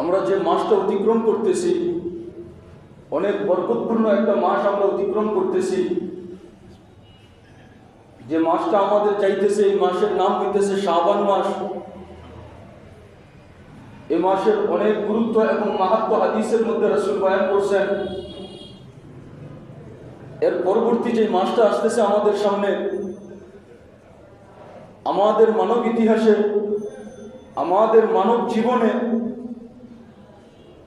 আমরা যে মাসটা অতিক্রম করতেছি, অনেক বরকতপূর্ণ একটা মাস আমরা অতিক্রম করতেছি। যে মাসটা আমাদের চাইতেছে, এই মাসের নাম হইতেছে শাবান মাস। এ মাসের অনেক গুরুত্ব এবং মাহাত্ম হাদিসের মধ্যে রসুল বয়ান করছেন। এর পরবর্তী যে মাসটা আসতেছে আমাদের সামনে, আমাদের মানব ইতিহাসে, আমাদের মানব জীবনে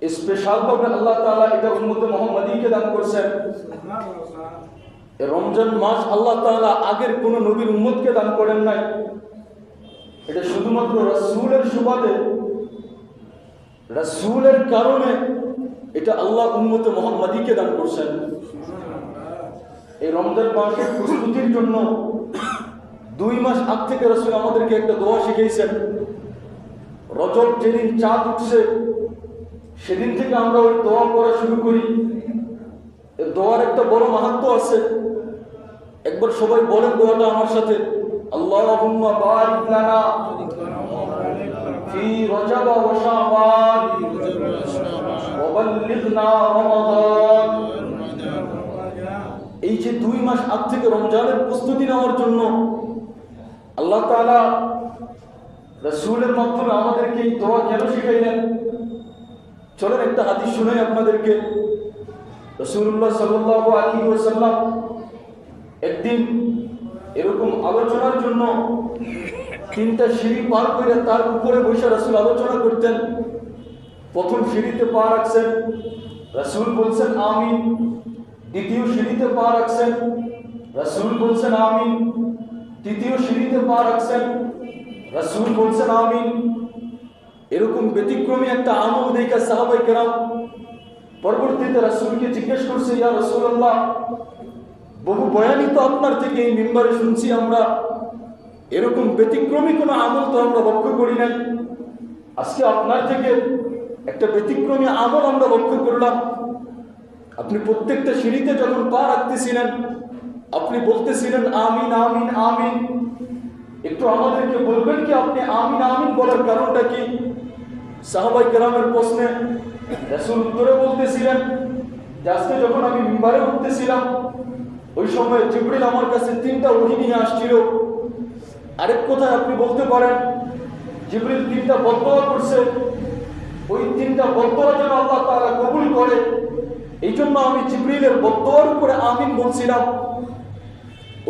স্পেশালভাবে আল্লাহ তাআলা এটা উম্মতে মোহাম্মদীকে দান করছেন। রমজান মাস আল্লাহ তাআলা আগের কোন নবীর উম্মতকে দান করেন নাই। এটা শুধুমাত্র রাসূলের সুবাদে। রাসূলের কারণে এটা আল্লাহ উম্মতে মোহাম্মদীকে দান করছেন। এই রমজান মাসের প্রস্তুতির জন্য দুই মাস আগ থেকে রসুল আমাদেরকে একটা দোয়া শিখিয়েছেন। রজব যেদিন চাঁদ উঠছে সেদিন থেকে আমরা ওই দোয়া পড়া শুরু করি। দোয়ার একটা বড় মাহাত্ম আছে। একবার সবাই বলেন দোয়াটা আমার সাথে। আল্লাহুম্মা বারিক লানা ফি রজব ওয়া শাবান ওয়া বাল্লিগনা এই যে দুই মাস আগ থেকে রমজানের প্রস্তুতি নেওয়ার জন্য আল্লাহ তাআলা রসুলের মাধ্যমে আমাদেরকে এই দোয়া কেন শিখাইলেন? চলেন একটা হাদিস শুনাই আপনাদেরকে। রসুল্লাহ সাল্লাহ আলী ওসাল্লাম একদিন এরকম আলোচনার জন্য তিনটা সিঁড়ি পার করে তার উপরে বসে রসুল আলোচনা করতেন। প্রথম সিঁড়িতে পা রাখছেন, রসুল বলছেন আমিন। দ্বিতীয় সিঁড়িতে পা রাখছেন, রসুল বলছেন আমিন। তৃতীয় সিঁড়িতে পা রাখছেন, রসুল বলছেন আমিন। এরকম ব্যতিক্রমী একটা আমল দেখা সাহাবাই কেরাম পরবর্তীতে রসুলকে জিজ্ঞেস করছে, ইয়া রসুল্লাহ বহু বয়ানই তো আপনার থেকে এই মেম্বারে শুনছি আমরা। এরকম ব্যতিক্রমী কোনো আমল তো আমরা লক্ষ্য করি নাই। আজকে আপনার থেকে একটা ব্যতিক্রমী আমল আমরা লক্ষ্য করলাম। আপনি প্রত্যেকটা সিঁড়িতে যখন পা রাখতেছিলেন, আপনি বলতেছিলেন, আমিন আমিন আমিন। একটু আমাদেরকে বলবেন কি আপনি আমিন আমিন বলার কারণটা কি? সাহাবাই গ্রামের প্রশ্নে রাসূল উত্তরে বলতেছিলেন, আজকে যখন আমি মিম্বারে উঠতেছিলাম, ওই সময় জিবরিল আমার কাছে তিনটা ওহি নিয়ে আসছিল। আরেক কথায় আপনি বলতে পারেন, জিবরিল তিনটা বদয়া করছে। ওই তিনটা বদয়া যেন আল্লাহ তাআলা কবুল করে এই জন্য আমি জিবরিলের বদয়ার উপরে আমিন বলছিলাম।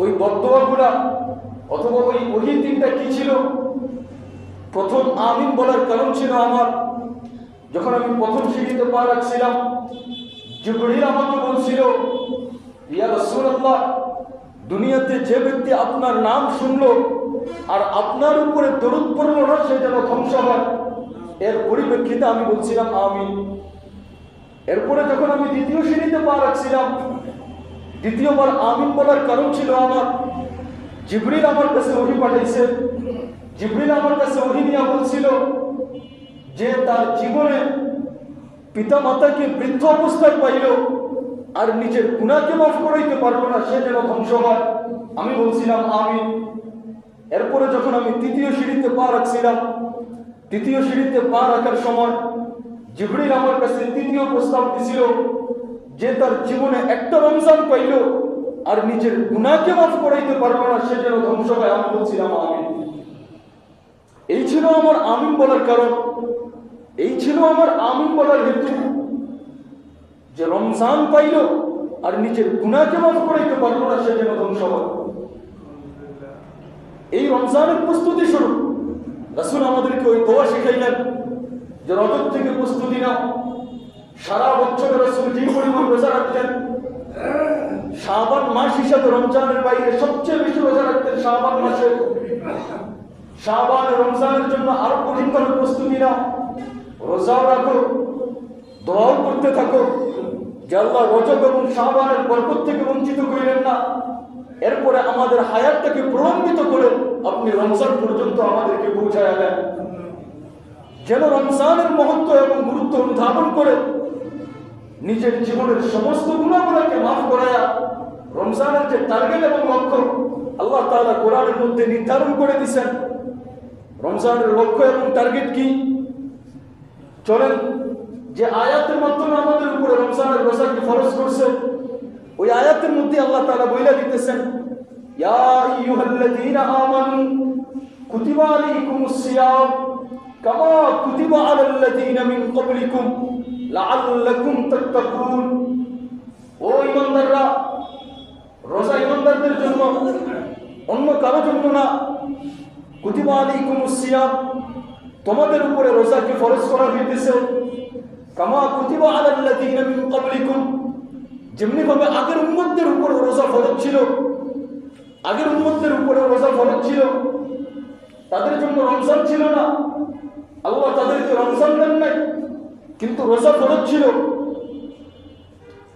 ওই বদয়াগুলা অথবা ওই ওহি তিনটা কি ছিল? প্রথম আমিন বলার কারণ ছিল আমার। যখন আমি প্রথম সিঁড়িতে পা রাখছিলাম, জিবরিল আমাকে বলছিল, ইয়া রাসূলুল্লাহ, দুনিয়াতে যে ব্যক্তি আপনার নাম শুনলো আর আপনার উপরে দরুদ পড়ল না, সে যেন ধ্বংস হয়। এর পরিপ্রেক্ষিতে আমি বলছিলাম, আমিন। এরপরে যখন আমি দ্বিতীয় সিঁড়িতে পা রাখছিলাম, দ্বিতীয়বার আমিন বলার কারণ ছিল আমার। জিবরিল আমার কাছে ওহি পাঠাইছে। জিবরিল আমার কাছে ওহি নিয়ে বলছিল যে তার জীবনে পিতা মাতাকে বৃদ্ধ অবস্থায় পাইল আর নিজের গুণাকে মাফ করাইতে পারল না, সে যেন ধ্বংস হয়। আমি বলছিলাম আমি এরপরে যখন আমি তৃতীয় সিঁড়িতে পা রাখছিলাম, তৃতীয় সিঁড়িতে পা রাখার সময় জিবরিল আমার কাছে তৃতীয় প্রস্তাব দিছিল যে তার জীবনে একটা রমজান পাইল আর নিজের গুণাকে মাফ করাইতে পারব না সে যেন ধ্বংস হয় আমি বলছিলাম আমিন। এই ছিল আমার আমিন বলার কারণ। এই ছিল আমার আমিন বলার হেতু। যে রমজান পাইল আর নিজের গুণাকে মাফ করাইতে পারব না সে যেন ধ্বংস হয় এই রমজানের প্রস্তুতি স্বরূপ রাসুল আমাদেরকে ওই দোয়া শিখাইলেন যে রজব থেকে প্রস্তুতি নাও। সারা বছর রসুল যে পরিমাণ রোজা রাখতেন শাবান মাস হিসাবে রমজানের বাইরে সবচেয়ে বেশি রোজা রাখতেন শাবান মাসে। শাবান রমজানের জন্য আরও কঠিনতর প্রস্তুতি নাও রোজাও রাখো, দোয়াও করতে থাকো। যে আল্লাহ রজব এবং শাবানের বরকত থেকে বঞ্চিত করিলেন না, এরপরে আমাদের হায়াতটাকে প্রলম্বিত করে আপনি রমজান পর্যন্ত আমাদেরকে পৌঁছায় দেন। যেন রমজানের মহত্ব এবং গুরুত্ব অনুধাবন করে নিজের জীবনের সমস্ত গুণাগুলাকে মাফ করায়া রমজানের যে টার্গেট এবং লক্ষ্য, আল্লাহ তালা কোরআনের মধ্যে নির্ধারণ করে দিয়েছেন। রমজানের লক্ষ্য এবং টার্গেট কি? চলেন, যে আয়াতের মাধ্যমে আমাদের উপরে রমজানের রোজাকে ফরজ করছে, ওই আয়াতের মধ্যে আল্লাহ তাআলা বইলা দিতেছেন, ইয়া কুতিবা আলাইকুমুস সিয়াম, কামা কুতিবা আলাল্লাযীনা মিন ক্বাবলিকুম। লাআল্লাকুম তাত্তাকুন। ও ঈমানদাররা রোজা ঈমানদারদের জন্য, অন্য কারও জন্য না। কুতিবা আলাইকুমুস সিয়াম, তোমাদের উপরে রোজাকে ফরজ করা হইতেছে। কামা কুতিবা আলাল্লাযীনা মিন ক্বাবলিকুম যেমনি ভাবে আগের উম্মতদের উপরে রোজা ফরজ ছিল। আগের উম্মতদের উপরে রোজা ফরজ ছিল। তাদের জন্য রমজান ছিল না। আল্লাহ তাদেরকে রমজান দেন নাই। কিন্তু রোজা ফরজ ছিল।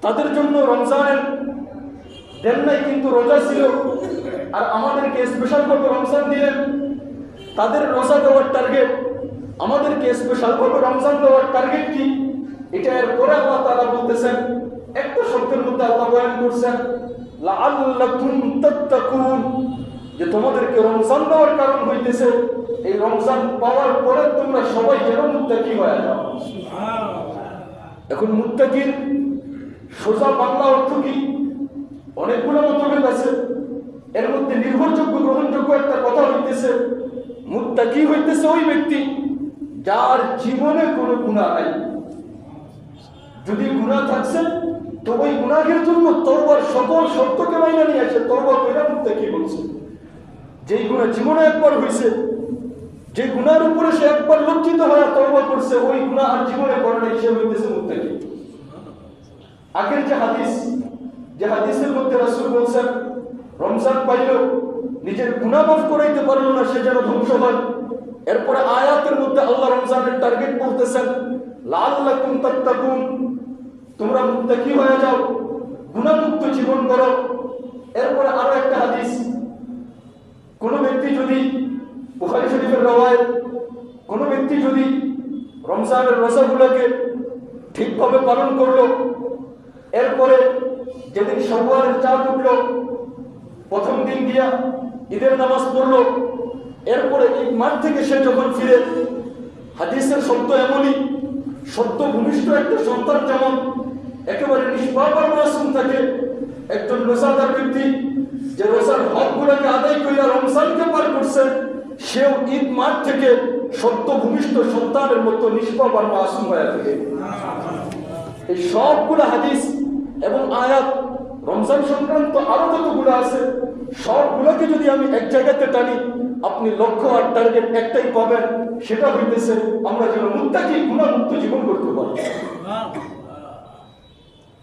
তাদের জন্য রমজানের দেন নাই কিন্তু রোজা ছিল। আর আমাদেরকে স্পেশাল ভাবে রমজান দিলেন তাদের রোজা দেওয়ার টার্গেট আমাদেরকে স্পেশাল ভাবে রমজান দেওয়ার টার্গেট কি? এটা এর পরে আল্লাহ তাআলা বলতেছেন। একটা শব্দের মধ্যে আল্লাহ বয়ান করছেন, লাআল্লাকুম যে তোমাদেরকে রমজান দেওয়ার কারণ হইতেছে, এই রমজান পাওয়ার পরে তোমরা সবাই যেন মুত্তাকি হয়ে যাও। এখন মুত্তাকির সোজা বাংলা অর্থ কি? অনেকগুলো মতভেদ আছে। এর মধ্যে নির্ভরযোগ্য, গ্রহণযোগ্য একটা কথা হইতেছে। মুত্তাকি হইতেছে ওই ব্যক্তি যার জীবনে কোনো গুণা নাই। যদি গুণা থাকছে, তো ওই গুণাহের জন্য তওবার সকল শর্তকে মাইনা নিয়ে আসে। তওবা কইরা মুত্তাকি বলছে। যেই গুণা জীবনে একবার হইছে, যে গুণার উপরে সে একবার লজ্জিত হয়ে তওবা করছে, ওই গুনাহ আর জীবনে করে সে হইতেছে মুত্তাকি। আগের যে হাদিস, যে হাদিসের মধ্যে রাসূল বলছেন, রমজান পাইল নিজের গুনাহ মাফ করাইতে পারল না, সে যেন ধ্বংস হয়। এরপরে আয়াতের মধ্যে আল্লাহ রমজানের টার্গেট বলতেছেন লাল লাআল্লাকুম তাত্তাকুন, তোমরা মুত্তাকি হয়ে যাও গুনাহমুক্ত জীবন করো। এরপরে আরও একটা হাদিস কোন ব্যক্তি যদি বুখারী শরীফের রওয়ায়াত, কোনো ব্যক্তি যদি রমজানের রোজাগুলোকে ঠিকভাবে পালন করল, এরপরে যেদিন সওয়ালের চাঁদ উঠল, প্রথম দিন দিয়া ঈদের নামাজ পড়ল, এরপরে ঈদ মাঠ থেকে সে যখন ফিরে, হাদিসের সত্য এমনই সত্য ভূমিষ্ঠ একটা সন্তান যেমন একেবারে নিষ্পাপ আর মাসুম থাকে, একজন রোজাদার ব্যক্তি যে রোজার হকগুলোকে আদায় করিয়া রমজানকে পার করছে সেও ঈদ মাঠ থেকে সত্য ভূমিষ্ঠ সন্তানের মতো নিষ্পাপ আর মাসুম হয়ে থাকে। এই সবগুলো হাদিস এবং আয়াত রমজান সংক্রান্ত আরও যতগুলো আছে সবগুলোকে যদি আমি এক জায়গাতে টানি আপনি লক্ষ্য আর টার্গেট একটাই পাবেন সেটা হইতেছে আমরা যেন মুক্তাকি গুণামুক্ত জীবন করতে পারি।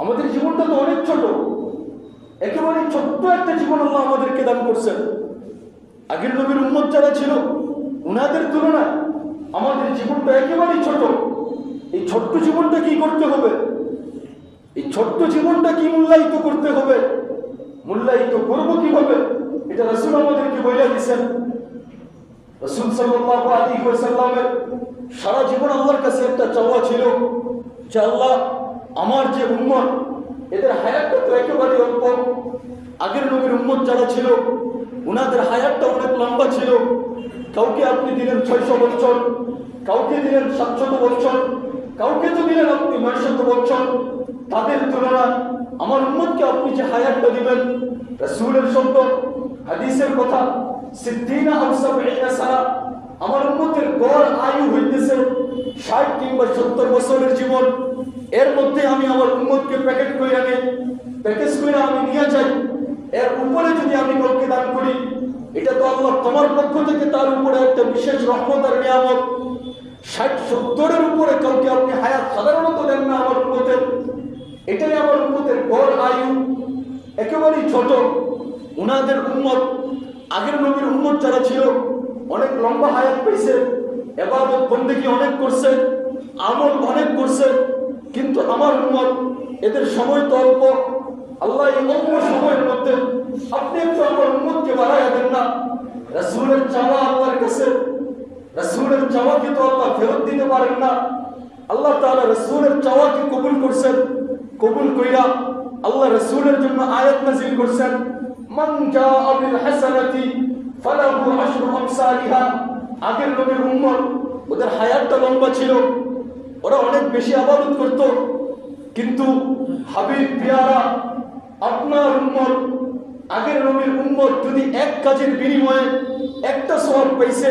আমাদের জীবনটা তো অনেক ছোট একেবারে ছোট্ট একটা জীবন আল্লাহ আমাদেরকে দান করছেন। আগের নবীর উন্মত যারা ছিল, উনাদের তুলনায় আমাদের জীবনটা একেবারেই ছোট। এই ছোট্ট জীবনটা কি করতে হবে? এই ছোট্ট জীবনটা কি মূল্যায়িত করতে হবে? মূল্যায়িত করব কীভাবে? এটা রাসূল আমাদেরকে বইলা দিয়েছেন রাসূল সাল্লাল্লাহু আলাইহি ওয়াসাল্লামের সারা জীবন আল্লাহর কাছে একটা চাওয়া ছিল যে, আল্লাহ, আমার যে উম্মত এদের হায়াতটা তো একেবারে অল্প। আগের নবীর উম্মত যারা ছিল, উনাদের হায়াতটা অনেক লম্বা ছিল। কাউকে আপনি দিলেন ছয়শো বছর, কাউকে দিলেন সাতশত বছর, কাউকে তো দিলেন আপনি নয়শত বছর। তাদের তুলনায় আমার উম্মতকে আপনি যে হায়াতটা দিবেন, রাসূলের শব্দ, হাদিসের কথা, সিদ্দিনা আও সাবঈনা সানা আমার উম্মতের গড় আয়ু হইতেছে 60 কিংবা 70 বছরের জীবন। এর মধ্যে আমি আমার উম্মতকে প্যাকেট করে আনি প্যাকেজ করে আমি নিয়ে যাই। এর উপরে যদি আমি কাউকে দান করি, এটা তো আল্লাহ তোমার পক্ষ থেকে তার উপরে একটা বিশেষ রহমত আর নিয়ামত। ষাট সত্তরের উপরে কাউকে আপনি হায়াত সাধারণত দেন না আমার উন্মতের এটাই আমার উন্মতের গড় আয়ু। একেবারেই ছোট। উনাদের উন্মত আগের নবীর উন্মত যারা ছিল অনেক লম্বা হায়াত পেয়েছে, এবাদত বন্দেগী অনেক করছে, আমল অনেক করছে, কিন্তু আমার উন্মত এদের সময় তো অল্প। আল্লাহ এই অল্প সময়ের মধ্যে আপনি একটু আমার উন্মতকে বাড়াইয়া দেন না। রাসূলের চাওয়া আল্লাহর কাছে, রাসূলের চাওয়াকে তো আল্লাহ ফেরত দিতে পারেন না। আল্লাহ তাআলা রাসূলের চাওয়াকে কবুল করছেন। কবুল কইরা আল্লাহ রাসূলের জন্য আয়াত নাযিল করছেন। মান জাআ বিল হাসানাতি ফালাহু আশরু আমসালিহা আগের নবীর উম্মত ওদের হায়াতটা লম্বা ছিল। ওরা অনেক বেশি আবাদত করত। কিন্তু হাবিব পিয়ারা আপনার উম্মত আগের নবীর উম্মত যদি এক কাজের বিনিময়ে একটা সওয়াব পাইছে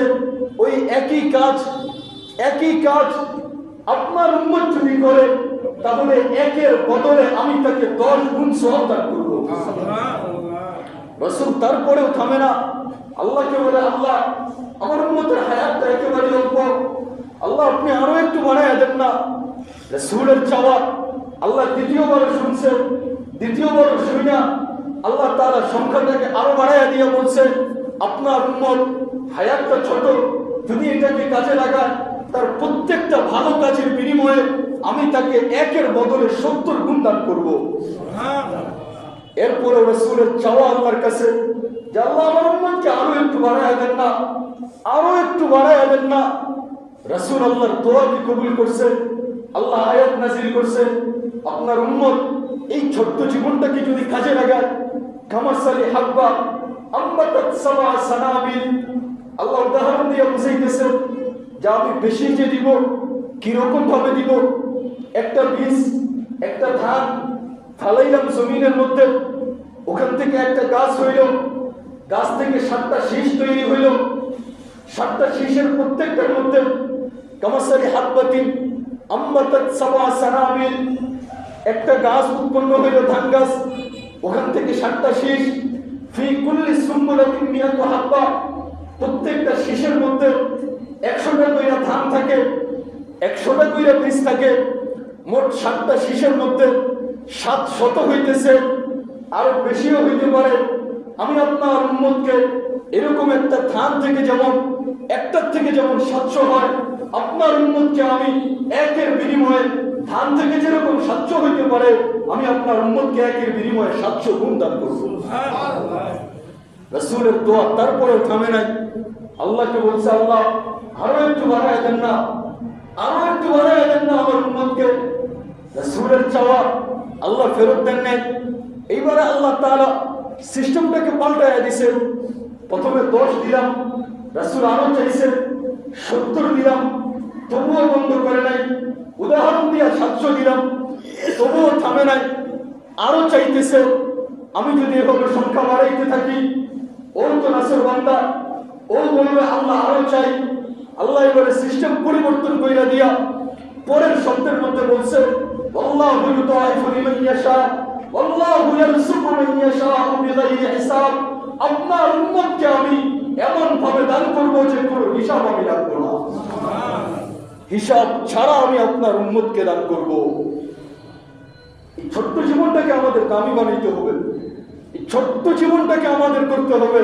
ওই একই কাজ একই কাজ আপনার উম্মত যদি করে তাহলে একের বদলে আমি তাকে দশ গুণ সওয়াব দান করব। রসুল তারপরেও থামে না। আল্লাহকে বলে আল্লাহ আমার উন্মতের হায়াতটা একেবারে অল্প। আল্লাহ আপনি আরও একটু বাড়াই দেন না। রসুলের চাওয়া আল্লাহ দ্বিতীয়বার শুনছে দ্বিতীয়বার শুনি না। আল্লাহ তারা সংখ্যাটাকে আরও বাড়াইয়া দিয়ে বলছে আপনার উন্মত হায়াতটা ছোট যদি এটাকে কাজে লাগায় তার প্রত্যেকটা ভালো কাজের বিনিময়ে আমি তাকে একের বদলে সত্তর গুণ দান করব। এরপরে রসুলের চাওয়া আল্লাহর কাছে যে আমার উম্মতকে আরও একটু বাড়ায় দেন না, আরও একটু বাড়ায় দেন না। রসুল আল্লাহর দোয়াকে কবুল করছে? আল্লাহ আয়াত নাজিল করছে। আপনার উম্মত এই ছোট্ট জীবনটাকে যদি কাজে লাগায় কামাসালি হাব্বা আম্মাতাত সামা সানাবিল আল্লাহ উদাহরণ দিয়ে বুঝাইতেছে যে আমি বেশি যে দিব, কীরকম ভাবে দিব? একটা বীজ, একটা ধান ফালাইলাম জমিনের মধ্যে, ওখান থেকে একটা গাছ হইল গাছ থেকে সাতটা শীষ তৈরি হইল। সাতটা শীষের প্রত্যেকটার মধ্যে কামাসারি হাতবাতিন আম্বাতাত সাবা সানাবিল একটা গাছ উৎপন্ন হইল, ধান গাছ। ওখান থেকে সাতটা শীষ। ফি কুল্লি সুম্বলাতিন মিয়াত হাব্বা। প্রত্যেকটা শীষের মধ্যে একশোটা কইরা ধান থাকে, একশোটা কইরা বীজ থাকে। মোট সাতটা শীষের মধ্যে সাত শত হইতেছে। আরও বেশিও হইতে পারে। আমি আপনার উন্মতকে এরকম একটা ধান থেকে যেমন, একটার থেকে যেমন সাতশো হয়, আপনার উন্মতকে আমি একের বিনিময়ে ধান থেকে যেরকম সাতশো হইতে পারে, আমি আপনার উন্মতকে একের বিনিময়ে সাতশো গুণ দান করব। রসুলের দোয়া তারপরেও থামে নাই। আল্লাহকে বলছে, আল্লাহ, আরও একটু বাড়ায় দেন না, আরও একটু বাড়ায় দেন না আমার উন্মতকে রসুলের চাওয়া আল্লাহ ফেরত দেন নাই এইবারে আল্লাহ তাআলা সিস্টেমটাকে পাল্টায় দিছে প্রথমে দশ দিলাম, রাসূল আরও চাইছে সত্তর দিলাম, তবুও বন্ধ করে নাই। উদাহরণ দিয়া সাতশো দিলাম, তবুও থামে নাই। আরও চাইতেছে, আমি যদি এভাবে সংখ্যা বাড়াইতে থাকি, ওর তো নাসের বান্দা, ও বলবে আল্লাহ আরও চাই। আল্লাহ এবারে সিস্টেম পরিবর্তন কইরা দিয়া, পরের শব্দের মধ্যে বলছে, আল্লাহু আল্লাহু ইয়ারযুকু মান ইয়াশা বিগাইরি হিসাব। আপনার উম্মতকে আমি এমন ভাবে দান করব যে কোনো হিসাব আমি রাখব না। হিসাব ছাড়া আমি আপনার উম্মতকে দান করব। ছোট্ট জীবনটাকে আমাদের দামি বানাইতে হবে। ছোট্ট জীবনটাকে আমাদের করতে হবে।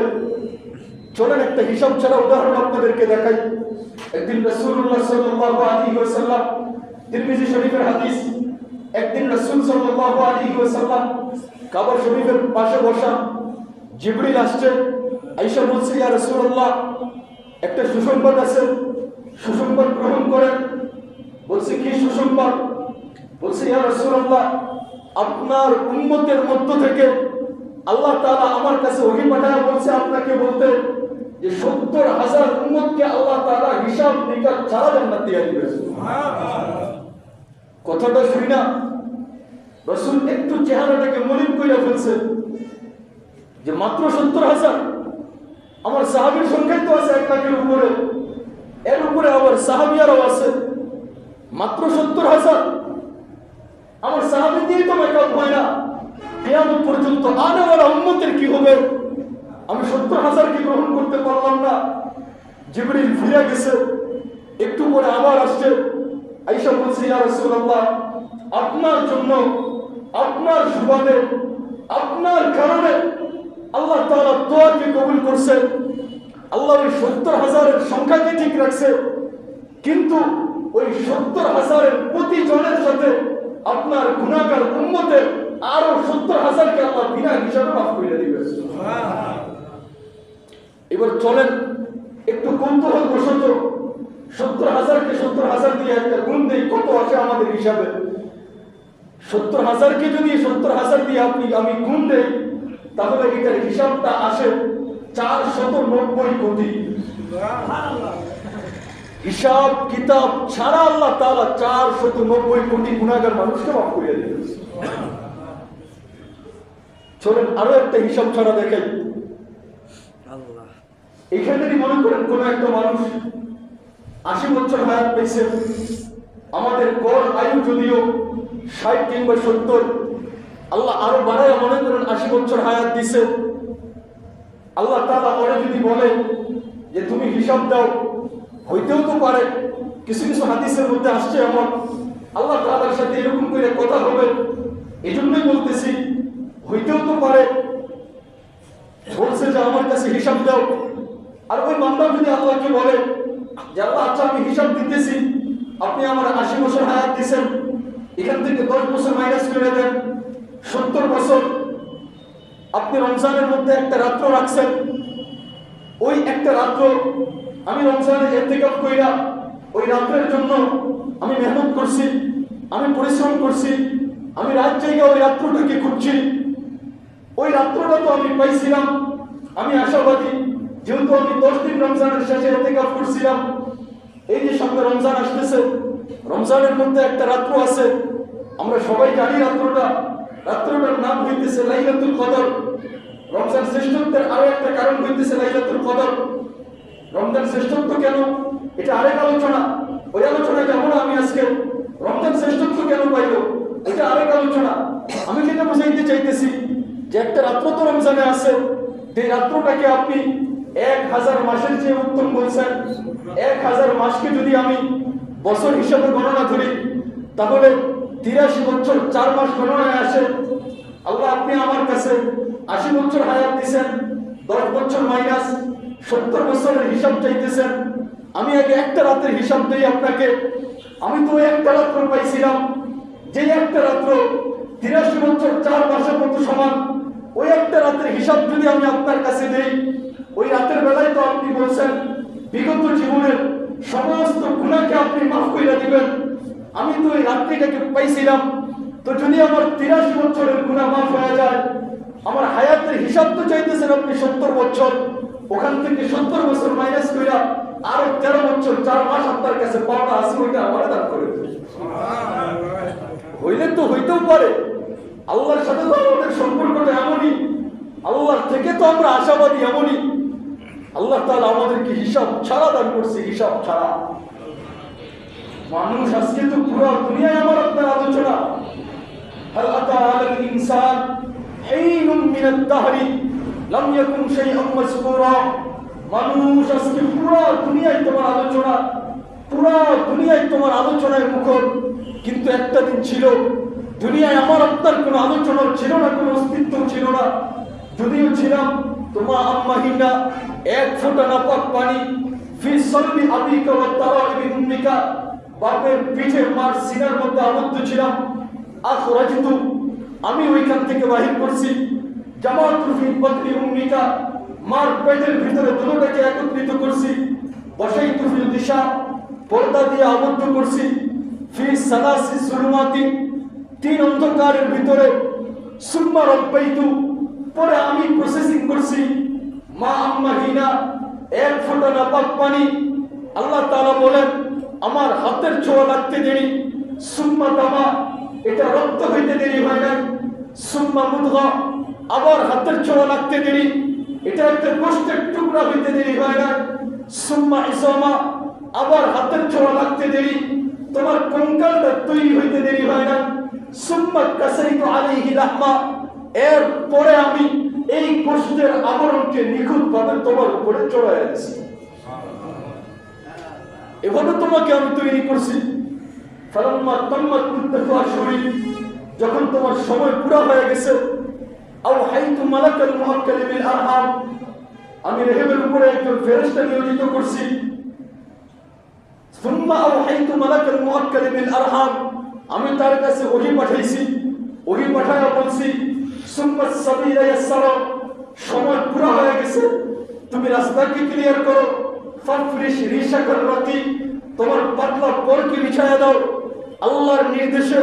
চলেন একটা হিসাব ছাড়া উদাহরণ আপনাদেরকে দেখাই। একদিন রাসূলুল্লাহ সাল্লাল্লাহু আলাইহি ওয়াসাল্লাম তিরমিজি শরীফের হাদিস একদিন রাসূল সাল্লাল্লাহু আলাইহি শরীফের পাশে বসা জিবরিল আসছে, আয়েশা বলছে, ইয়া রাসূলুল্লাহ, একটা সুসংবাদ আছে, সুসংবাদ গ্রহণ করেন। বলছে, কি সুসংবাদ? বলছে, ইয়া রাসূলুল্লাহ, আপনার উম্মতের মধ্য থেকে আল্লাহ তাআলা আমার কাছে ওহী পাঠায়, বলছে, আপনাকে বলতে যে সত্তর হাজার উম্মতকে আল্লাহ তাআলা হিসাব নিকাশ ছাড়া জান্নাত দিয়ে দিবেন। কথাটা শুনি না। রসুল একটু চেহারাটাকে মলিন কইরা ফেলছে। যে মাত্র সত্তর হাজার, আমার সাহাবির সংখ্যাই তো আছে এক লাখের উপরে। এর উপরে আবার সাহাবিয়ারও আছে। মাত্র সত্তর হাজার। আমার সাহাবি দিয়ে তো মেকআপ হয় না। কেয়ামত পর্যন্ত আনেওয়ালা উন্মতের কি হবে? আমি সত্তর হাজারকে গ্রহণ করতে পারলাম না? জিবরিল ফিরে গেছে। একটু পরে আবার আসছে। আইসা বলছে ইয়া রাসূলুল্লাহ আপনার জন্য আপনার সুবাদে আপনার কারণে আল্লাহ তাআলা দোয়াকে কবুল করছে। আল্লাহ ওই সত্তর হাজারের সংখ্যাকে ঠিক রাখছে। কিন্তু ওই সত্তর হাজারের প্রতি জনের সাথে আপনার গুণাকার উম্মতের আরও সত্তর হাজারকে আল্লাহ বিনা হিসাবে মাফ করে দিবে। এবার চলেন একটু কৌতূহল বসত সত্তর হাজারকে সত্তর হাজার দিয়ে একটা গুণ দেই কত আছে আমাদের হিসাবে? সত্তর হাজারকে যদি সত্তর হাজার দিয়ে আপনি আমি গুণ দেই তাহলে এটার হিসাবটা আসে চার শত নব্বই কোটি। হিসাব কিতাব ছাড়া আল্লাহ তাআলা চার শত নব্বই কোটি গুণাগার মানুষকে মাফ করিয়া দিলেন চলেন আরও একটা হিসাব ছাড়া দেখেন আল্লাহ। এখানেরই মনে করেন কোন একটা মানুষ আশি বছর হায়াত পেয়েছে। আমাদের গড় আয়ু যদিও ষাট কিংবা সত্তর, আল্লাহ আরও বাড়ায় মনে করেন আশি বছর হায়াত দিছে। আল্লাহ তাআলা পরে যদি বলে যে তুমি হিসাব দাও, হইতেও তো পারে। কিছু কিছু হাদিসের মধ্যে আসছে এমন। আল্লাহ তাআলার সাথে এরকম করে কথা হবে এই জন্যই বলতেছি, হইতেও তো পারে। বলছে যে আমার কাছে হিসাব দাও। আর ওই বান্দা যদি আল্লাহকে বলে যে আচ্ছা আমি হিসাব দিতেছি। আপনি আমার আশি বছর হায়াত দিছেন। এখান থেকে দশ বছর মাইনাস করে দেন। সত্তর বছর আপনি রমজানের মধ্যে একটা রাত্র রাখছেন। ওই একটা রাত্র আমি রমজানের এতেকাপ কইরা ওই রাত্রের জন্য আমি মেহনত করছি, আমি পরিশ্রম করছি, আমি রাত জায়গা ওই রাত্রটাকে খুঁজছি। ওই রাত্রটা তো আমি পাইছিলাম। আমি আশাবাদী যেহেতু আমি দশ দিন রমজানের শেষে এতেকাপ করছিলাম, এই যে সামনে রমজান আসতেছে, রমজানের মধ্যে একটা রাত্র আছে, আমরা সবাই জানি রাত্রটা, রাত্রটার নাম হইতেছে লাইলাতুল কদর। রমজান শ্রেষ্ঠত্বের আরও একটা কারণ হইতেছে লাইলাতুল কদর। রমজান শ্রেষ্ঠত্ব কেন? এটা আরেক আলোচনা। ওই আলোচনা যেমন আমি আজকে? রমজান শ্রেষ্ঠত্ব কেন পাইল? এটা আরেক আলোচনা। আমি যেটা বুঝাইতে চাইতেছি যে একটা রাত্র তো রমজানে আছে এই রাত্রটাকে আপনি এক হাজার মাসের চেয়ে উত্তম বলছেন, এক হাজার মাসকে যদি আমি বছর হিসাবে গণনা ধরি তাহলে তিরাশি বছর চার মাস গণনায় আসে। আল্লাহ আপনি আমার কাছে আশি বছর হায়াত দিছেন, দশ বছর মাইনাস, সত্তর বছরের হিসাব চাইতেছেন। আমি আগে একটা রাতের হিসাব দিই আপনাকে। আমি তো একটা রাত্র পাইছিলাম, যে একটা রাত্র তিরাশি বছর চার মাসের মতো সমান। ওই একটা রাতের হিসাব যদি আমি আপনার কাছে দেই ওই রাতের বেলায় তো আপনি বলছেন, বিগত জীবনের সমস্ত গুণাকে আপনি মাফ করে দিবেন। আমি তো ওই রাত্রিটাকে পাইছিলাম। তো যদি আমার তিরাশি বছরের গুণা মাফ হয়ে যায়, আমার হায়াতের হিসাব তো চাইতেছেন আপনি সত্তর বছর। ওখান থেকে সত্তর বছর মাইনাস করে আরও তেরো বছর, চার মাস আপনার কাছে পাওয়া আছে, ওইটা আমার দান করে হইলে তো হইতেও পারে। আল্লাহর সাথে তো আমাদের সম্পর্কটা এমনই। আল্লাহর থেকে তো আমরা আশাবাদী এমনই। আল্লাহ তাআলা আমাদেরকে হিসাব ছাড়া দান করছে হিসাব ছাড়া মানুষ আজকে তো পুরো দুনিয়ায় আমার আপনার আলোচনা هل أتى على الإنسان حين من الدهر لم يكن شيئا مذكورا মানুষ আজকে পুরো দুনিয়ায় তোমার আলোচনা পুরো দুনিয়ায় তোমার আলোচনায় মুখর কিন্তু একটা দিন ছিল দুনিয়ায় আমার আপনার কোনো আলোচনা ছিল না কোনো অস্তিত্ব ছিল না যদিও ছিলাম তোমার আম্মাহিনা এক ফোঁটা নাপাক পানি ফি সলবি আবিকা ওয়া তারাইবি উম্মিকা। বাপের পিঠে মার সিনার মধ্যে আবদ্ধ ছিলাম। আখরাজতু, আমি ওইখান থেকে বাহির করছি। জামাতুল ফি বাতনি উম্মিকা, মার পেটের ভিতরে দুটোটাকে একত্রিত করছি। বসাই তুফিল দিশা, পর্দা দিয়ে আবদ্ধ করছি। ফি সালাসি সুরমাতি তিন অন্ধকারের ভিতরে। সুম্মা রব্বাইতু পরে আমি প্রসেসিং করছি। মা আম্মাহিনা এক ফোঁটা নাপাক পানি। আল্লাহ তাআলা বলেন, আমার হাতের ছোঁয়া লাগতে দেরি, সুম্মা তামা, এটা রক্ত হইতে দেরি হয় না সুম্মা মুদগা, আবার হাতের ছোঁয়া লাগতে দেরি, এটা একটা গোষ্ঠের টুকরা হইতে দেরি হয় না সুম্মা ইসামা, আবার হাতের ছোঁয়া লাগতে দেরি, তোমার কঙ্কালটা তৈরি হইতে দেরি হয় না সুম্মা কাসাইতু আলাইহি লাহমা এর পরে আমি এই গোষ্ঠের আবরণকে নিখুঁত ভাবে তোমার উপরে চড়াই দিছি এভাবে তোমাকে আমি তৈরি করছি। যখন তোমার সময় পুরা হয়ে গেছে আমি রেহেবের উপরে একজন ফেরেশতা নিয়োজিত করছি। আমি তার কাছে ওহী পাঠাইছি। ওহী পাঠায়া বলছি সময় পুরা হয়ে গেছে। তুমি রাস্তাকে ক্লিয়ার করো। ফাফরিশ রিশাকার রাতি। তোমার পাতলা পরকে বিছায়া দাও। আল্লাহর নির্দেশে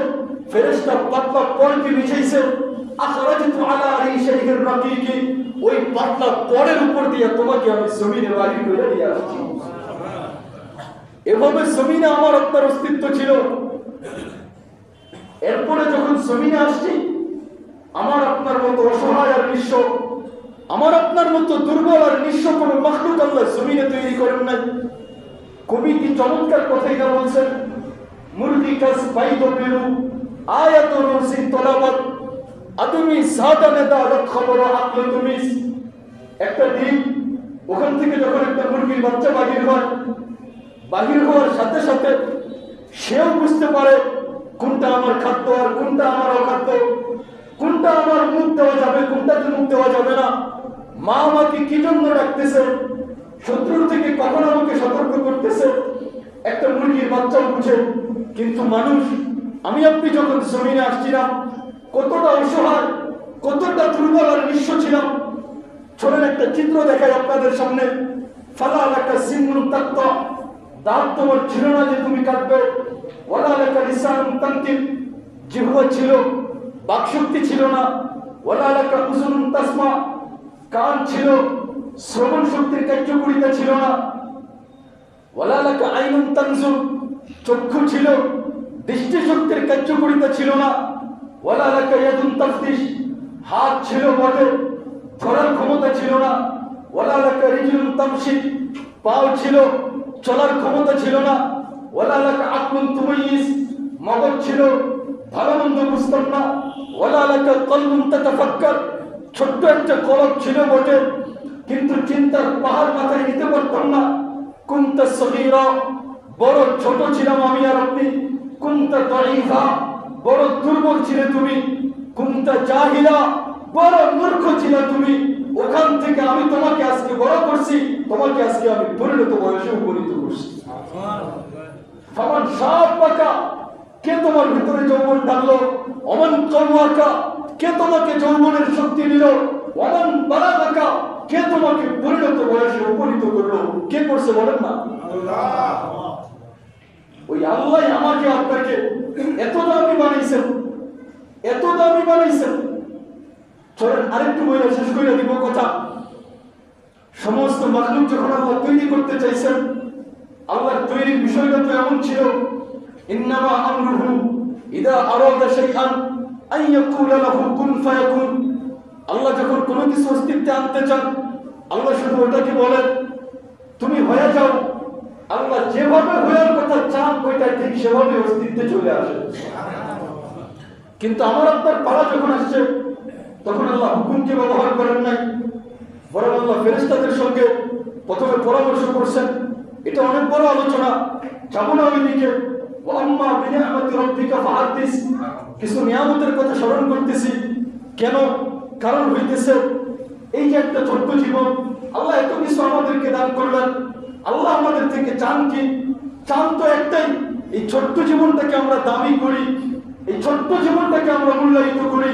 ফেরেশতা পাতলা পরকে বিছাইছে। আখরাজতু আলা রিশাইহির রাকিকি ওই পাতলা পরের উপর দিয়ে তোমাকে আমি জমিনে বাড়ি করে নিয়ে আসছি। এভাবে জমিনে আমার আপনার অস্তিত্ব ছিল। এরপরে যখন জমিনে আসছি আমার আপনার মতো অসহায় আর নিঃস্ব, আমার আপনার মতো দুর্বল আর নিঃস্ব কোনো মাখলুক আল্লাহ জমিনে তৈরি করেন নাই। কবি কি চমৎকার কথাই না বলছেন? মুরগি কাজ বাইদ বেরু, আয়াত রসি তলাবত, আদমি সাদানে দালত খবর আকল তুমি একটা ডিম ওখান থেকে যখন একটা মুরগির বাচ্চা বাহির হয়, বাহির হওয়ার সাথে সাথে সেও বুঝতে পারে কোনটা আমার খাদ্য আর কোনটা আমার অখাদ্য। কোনটা আমার মুখ দেওয়া যাবে কোনটাতে মুখ দেওয়া যাবে না? মা আমাকে কি জন্য ডাকতেছে? শত্রুর থেকে কখন আমাকে সতর্ক করতেছে? একটা মুরগির বাচ্চাও বুঝে। কিন্তু মানুষ, আমি আপনি যখন জমিনে আসছিলাম, কতটা অসহায়, কতটা দুর্বল আর নিঃস্ব ছিলাম। ছোটের একটা চিত্র দেখাই আপনাদের সামনে। ফালা একটা সিংহ তত্ত্ব দাঁত তোমার ছিল না যে তুমি কাটবে। ওলা একটা লিসান তান্তিম জিহ্বা ছিল বাকশক্তি ছিল না। ওলা এলাকা উজুন তাসমা। কান ছিল, শ্রবণ শক্তির কার্যকরিতা ছিল না। ওলা এলাকা আইনুন তানজুর। চক্ষু ছিল, দৃষ্টি শক্তির কার্যকরিতা ছিল না। ওলা এলাকা ইয়াদুন তাফতিশ। হাত ছিল বটে, ধরার ক্ষমতা ছিল না। ওলা এলাকা রিজুন তামশি পাও ছিল, চলার ক্ষমতা ছিল না। ওলা এলাকা আকুন তুমাইস মগজ ছিল ভালো মন্দ বুঝতাম না ওলা এলাকা কলবুন তাতাফাক্কার ছোট্ট একটা কলক ছিল বটে কিন্তু চিন্তার পাহাড় মাথায় নিতে পারতাম না। কুন্তা সগীরা বড় ছোট ছিলাম আমি আর আপনি। কুন্তা দঈফা বড় দুর্বল ছিলে তুমি। কুন্তা জাহিলা বড় মূর্খ ছিল তুমি। ওখান থেকে আমি তোমাকে আজকে বড় করছি তোমাকে আজকে আমি পরিণত বয়সে উপনীত করছি। ফামান সাপ পাকা কে তোমার ভিতরে যৌবন ডাকলো অমন কর্মাকা কে তোমাকে যৌবনের শক্তি দিল? অমন বারাকাকা কে তোমাকে পরিণত বয়সে উপনীত করল? কে করছে বলেন না? ওই আল্লাহ আমাকে আপনাকে এত দামি বানাইছেন এত দামি বানাইছেন চলেন আরেকটু বইটা শেষ করে দিব কথা। সমস্ত মাখলুক যখন আল্লাহ তৈরি করতে চাইছেন আল্লাহর তৈরির বিষয়টা তো এমন ছিল ইন্নামা আমরুহু ইদা আরাদা শাইআন আন ইয়াকুলা লাহু কুন ফায়াকুন আল্লাহ যখন কোনো কিছু অস্তিত্বে আনতে চান, আল্লাহ শুধু ওটাকে বলেন তুমি হয়ে যাও। আল্লাহ যেভাবে হওয়ার কথা চান ওইটা ঠিক সেভাবে অস্তিত্বে চলে আসে। কিন্তু আমার আপনার পাড়া যখন আসছে, তখন আল্লাহ হুকুমকে ব্যবহার করেন নাই। বরং আল্লাহ ফেরেস্তাদের সঙ্গে প্রথমে পরামর্শ করছেন। এটা অনেক বড় আলোচনা। যাব না ওই দিকে কিছু নিয়ামতের কথা স্মরণ করতেছি। কেন? কারণ হইতেছে, এই যে একটা ছোট্ট জীবন, আল্লাহ এত কিছু আমাদেরকে দান করলেন। আল্লাহ আমাদের থেকে চান কি? চান তো একটাই, এই ছোট্ট জীবনটাকে আমরা দামি করি, এই ছোট্ট জীবনটাকে আমরা মূল্যায়িত করি।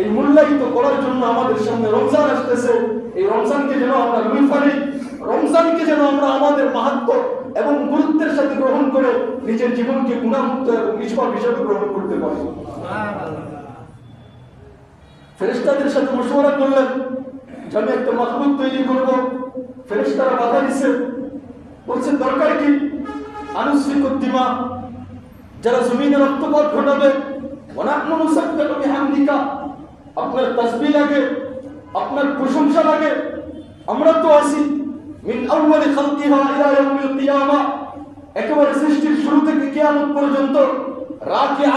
এই মূল্যায়িত করার জন্য আমাদের সামনে রমজান আসতেছে। এই রমজানকে যেন আমরা লুই ফেলি রমজানকে যেন আমরা আমাদের মাহাত্ম এবং গুরুত্বের সাথে গ্রহণ করে নিজের জীবনকে গুণামুক্ত এবং নিষ্পাপ হিসেবে গ্রহণ করতে পারি। ফেরেস্তাদের সাথে মশওয়ারা করলেন যে আমি একটা মজবুত তৈরি করব। ফেরেস্তারা বাধা দিছে। বলছেন, দরকার কি? আনুশ্রিক উদ্দিমা যারা জমিনে রক্তপাত ঘটাবে আপনার তাসবিহ লাগে, আপনার প্রশংসা লাগে, আমরা তো আছি। একেবারে সৃষ্টির শুরু থেকে কিয়ামত পর্যন্ত রাকিআ,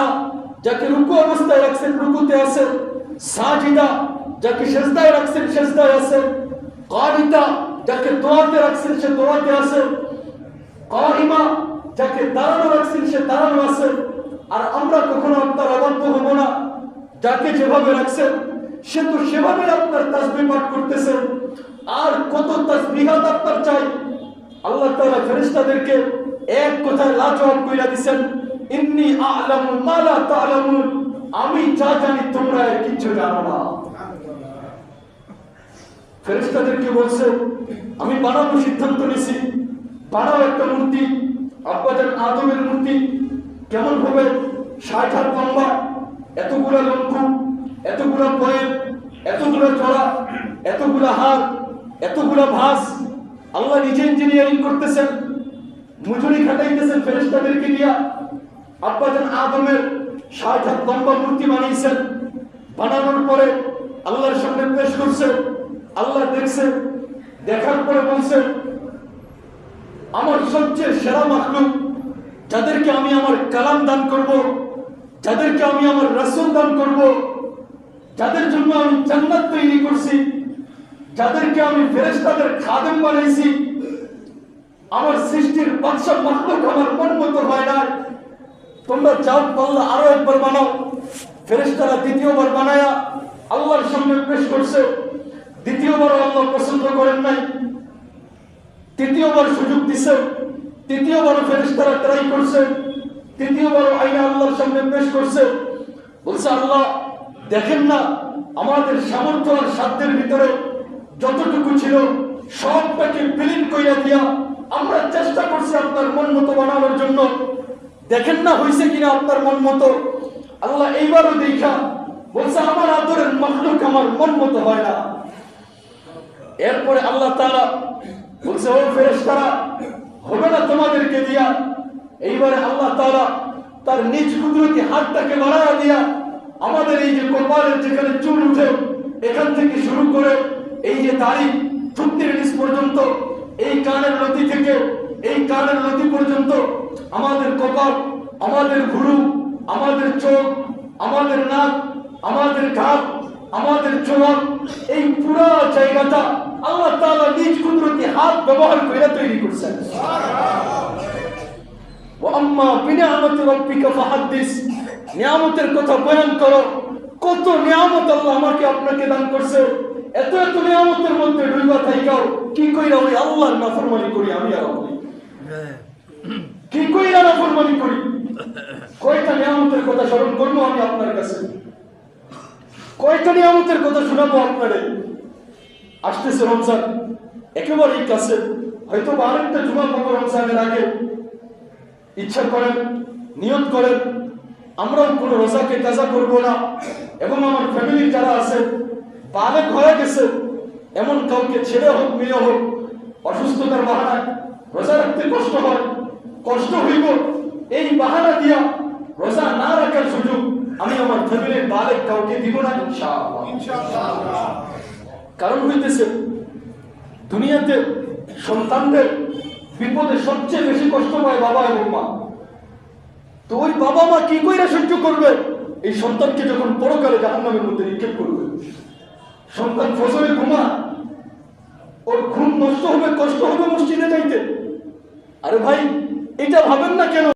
যাকে রুকু অবস্থায় রাখছেন, রুকুতে আছে সাজিদা, যাকে সেজদায় রাখছেন, সেজদায় আছে কানিতা যাকে দোয়াতে রাখছেন, সে দোয়াতে আছে কাইমা যাকে দাঁড়ানো রাখছেন, সে দাঁড়ানো আছে আর আমরা কখনো আপনার অবাধ্য হব না। যাকে যেভাবে রাখছেন, সে তো সেভাবে আপনার তাসবি পাঠ করতেছেন। আর কত তাসবিহাত আপনার চাই? আল্লাহ তাআলা ফেরেশতাদেরকে এক কথায় লাজবাব কইরা দিবেন ইন্নী আ'লামু মা লা তা'লামুন। আমি যা জানি তোমরা এর কিছু জানো না। ফেরেশতাদেরকে বলছে, আমি বানাবো সিদ্ধান্ত নিছি বানাও একটা মূর্তি আব্বাজান আদমের মূর্তি। কেমন হবে? ষাট হাত লম্বা, এতগুলা লম্ফু, এতগুলা পয়েম এতগুলা চড়া, এতগুলা হাত এতগুলা ভাস আল্লাহ নিজে ইঞ্জিনিয়ারিং করতেছেন, মজুরি খাটাইতেছেন, ফেরেশতাদেরকে দিয়া আব্বাজান আদমের ষাট হাত লম্বা মূর্তি বানিয়েছেন। বানানোর পরে আল্লাহর সামনে পেশ করছে, আল্লাহ দেখছে, দেখার পরে বলছে, আমার সবচেয়ে সেরা মাখলুক, যাদেরকে আমি আমার কালাম দান করব, যাদেরকে আমি আমার রাসূল দান করব, যাদের জন্য আমি জান্নাত তৈরি করছি যাদেরকে আমি ফেরেশতাদের খাদেম বানাইছি, আমার সৃষ্টির বাদশাহ মাখলুক আমার মন মতো হয় না তোমরা যাও পাল্লা আরও একবার বানাও। ফেরেশতারা দ্বিতীয়বার বানায়া আল্লাহর সামনে পেশ করছে। দ্বিতীয়বার আল্লাহ পছন্দ করেন নাই। তৃতীয়বার সুযোগ দিছে। তৃতীয়বার ফেরেশতারা ট্রাই করছে। তৃতীয়বার আইনা আল্লাহর সামনে পেশ করছে। বলছে, আল্লাহ, দেখেন না, আমাদের সামর্থ্য আর সাধ্যের ভিতরে যতটুকু ছিল, সবটাকে বিলীন কইরা দিয়া আমরা চেষ্টা করছি আপনার মন মতো বানানোর জন্য। দেখেন না হয়েছে কিনা আপনার মন মতো? আল্লাহ এইবারও দেখা বলছে, আমার আদরের মখলুক আমার মন মতো হয় না। এরপরে আল্লাহ তারা বলছে, ও ফেরেশতারা, হবে না তোমাদেরকে দিয়া? এইবারে আল্লাহ তারা তার নিজ কুদরতি হাতটাকে বাড়ায়া দিয়া আমাদের এই যে কপালের যেখানে চুল উঠে, এখান থেকে শুরু করে এই যে থুতনির নিচ পর্যন্ত, এই কানের নদী থেকে, এই কানের নদী পর্যন্ত আমাদের কপাল, আমাদের ভুরু আমাদের চোখ, আমাদের নাক, আমাদের ঘাত আমাদের চোখ এই পুরো জায়গাটা আল্লাহ তাআলা নিজ কুদরতি হাত ব্যবহার করে তৈরি করছেন। আম্মা ফাহাদ্দিস, নিয়ামতের কথা বয়ান করো। কত নিয়ামত আল্লাহ আমাকে আপনাকে দান করছে। এত এত নিয়ামতের মধ্যে ডুইবা থাইকাও কি কইরা ওই আল্লাহর নাফরমানি করি আমি আর আপনি? কি কইরা নাফরমানি করি? কয়টা নিয়ামতের কথা স্মরণ করব আমি আপনার কাছে? কয়টা নিয়ামতের কথা শোনাবো আপনারে? আসতেছে রমজান, একেবারেই কাছে হয়তো আরেকটা জুমা পাবো রমজানের আগে। ইচ্ছা করেন, নিয়ত করেন, আমরাও কোনো রোজাকে কাজা করব না। এবং আমার ফ্যামিলির যারা আছে বালেক হয়ে গেছে। এমন কাউকে ছেলে হোক, মেয়ে হোক, অসুস্থতার বাহানায় রোজা রাখতে কষ্ট হয়, কষ্ট হইব। এই বাহানা দিয়া রোজা না রাখার সুযোগ আমি আমার ফ্যামিলির বালেক কাউকে দিব না কারণ হইতেছে, দুনিয়াতে সন্তানদের বিপদে সবচেয়ে বেশি কষ্ট পায় বাবা এবং মা। তো ওই বাবা মা কি কইরা সহ্য করবে? এই সন্তানকে যখন পরকালে জাহান্নামের মধ্যে নিক্ষেপ করবে। সন্তান ফসলে ঘুমা। ওর ঘুম নষ্ট হবে, কষ্ট হবে মসজিদে যাইতে। আরে ভাই, এটা ভাবেন না কেন?